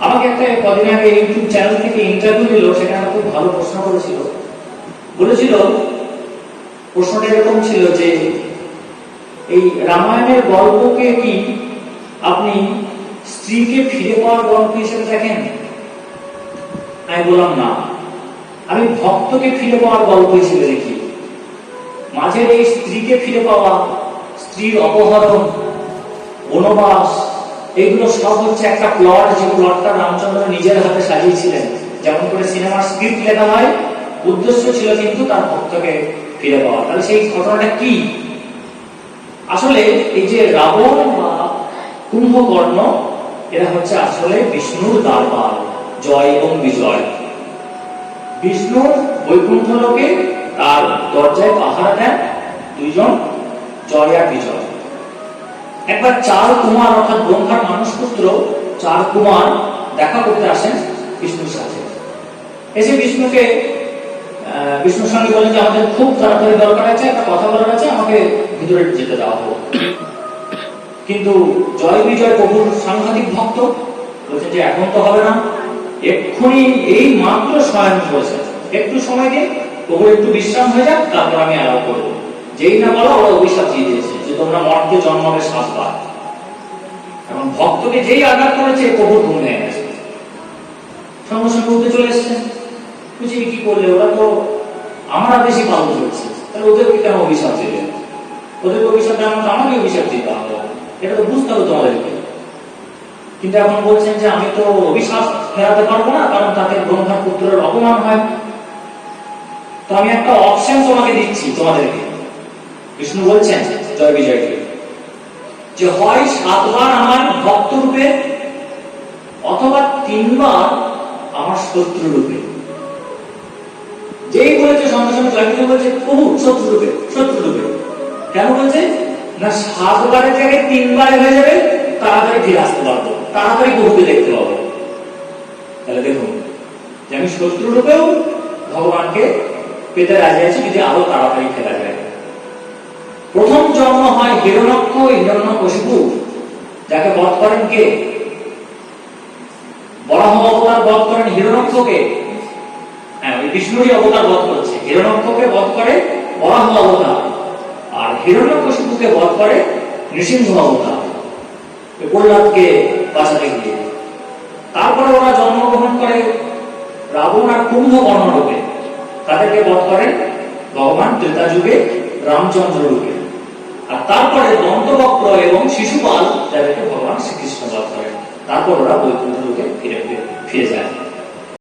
আমাকে একটা কদিন আগে ইউটিউব চ্যানেল থেকে ইন্টারভিউ দিল সেখানে আমাকে খুব ভালো প্রশ্ন করেছিল। বলেছিল, প্রশ্নটা এরকম ছিল যে, এই রামায়ণের গল্পকে কি আপনি স্ত্রীকে ফিরে পাওয়ার গল্প হিসেবে দেখেন? আমি বললাম, না। আমি ভক্তকে ফিরে পাওয়ার গল্প হিসেবে দেখি। মাঝের এই স্ত্রীকে ফিরে পাওয়া স্ত্রীর অপহরণ, বনবাস এগুলো সব হচ্ছে একটা প্লট যে প্লটটা রামচন্দ্র নিজের হাতে সাজিয়েছিলেন। যেমন করে সিনেমার স্ক্রিপ্ট লেখা হয়, উদ্দেশ্য ছিল কিন্তু তার ভক্তকে ফিরে পাওয়া। তাহলে সেই ঘটনাটা কি? আসলে এই যে রাবণ বা কুম্ভকর্ণ, এরা হচ্ছে আসলে বিষ্ণুর দ্বারপাল, জয় এবং বিজয়। বিষ্ণুর বৈকুণ্ঠ লোকে তার দরজায় পাহারা দেন, দুইজন জয় আর বিজয়। একবার চার কুমার অর্থাৎ ব্রহ্মার মানুষ পুত্র চার কুমার দেখা করতে আসেন বিষ্ণুর সাথে। এসে বিষ্ণুকে বিষ্ণুর সঙ্গে বলেন যে আমাদের খুব তাড়াতাড়ি দরকার আছে, একটা কথা বলার আছে, আমাকে ভিতরে যেতে দেওয়া হোক কিন্তু জয় বিজয় প্রভুর সাংঘাতিক ভক্ত বলছে যে এখন তো হবে না। এক্ষুনি এই মাত্র শয়ন করেছেন একটু সময় দিন, প্রভুর একটু বিশ্রাম হয়ে যাক, তারপর আমি আলাপ করব। যেই না বলো, ওরা অভিশাপ দিয়ে দিয়েছে। তোমরা মর্তে জন্মাবে সাতবার। এখন ভক্তকে যেই আঘাত করেছে প্রভুর ঘুম গেছে। সঙ্গে সঙ্গে উঠে চলে এসছেন বুঝি কি করলে? ওরা তো আমরা বেশি পালন করছি। তাহলে ওদেরকে কেন অভিশাপ দিলেন ওদের অভিশাপ দেওয়ার মতো আমাকে অভিশাপ দিতে হবে। এটা তো বুঝতে হবে তোমাদেরকে। কিন্তু এখন বলছেন যে, আমি তো অভিশাপ ফেরাতে পারব না, কারণ তাতে ব্রহ্মার পুত্রের অপমান হয়। তো আমি একটা অপশন তোমাকে দিচ্ছি তোমাদেরকে। বিষ্ণু বলছেন, জয় বিজয়কে যে হয় সাতবার আমার ভক্ত রূপে, অথবা তিনবার আমার শত্রু রূপে। যেই বলেছে সঙ্গে সঙ্গে জয় বিজয় বলছে, প্রভু, শত্রু রূপে শত্রু রূপে। কেন বলছে? না, সাতবারের জায়গায় তিনবারে হয়ে যাবে, তাড়াতাড়ি ফিরে আসতে পারব, তাড়াতাড়ি প্রভুকে দেখতে পাবো। তাহলে দেখুন, যে আমি শত্রু রূপেও ভগবানকে পেতে রাজি আছি, যদি আরও তাড়াতাড়ি ফেলা যায়। প্রথম জন্ম হয় হিরণক্ষ হিরণ্যকশিপু যাকে বধ করেন কে? বরাহ অবতার বধ করেন হিরণক্ষকে হ্যাঁ ওই বিষ্ণুরই অবতার বধ করছে। হিরণক্ষকে বধ করে বরাহ অবতার, আর হিরণ্যকশিপুকে বধ করে নৃসিংহ অবতার। প্রহ্লাদকে বাঁচাতে গিয়ে। তারপরে ওরা জন্মগ্রহণ করে রাবণ আর কুম্ভকর্ণ রূপে তাদেরকে বধ করেন ভগবান ত্রেতা যুগে রামচন্দ্র রূপে আর তারপরে দন্তবক্র এবং শিশুপাল যাদেরকে ভগবান শ্রীকৃষ্ণ লাভ করেন। তারপর ওরা বৈকুণ্ঠ লোকে ফিরে ফিরে ফিরে যায়।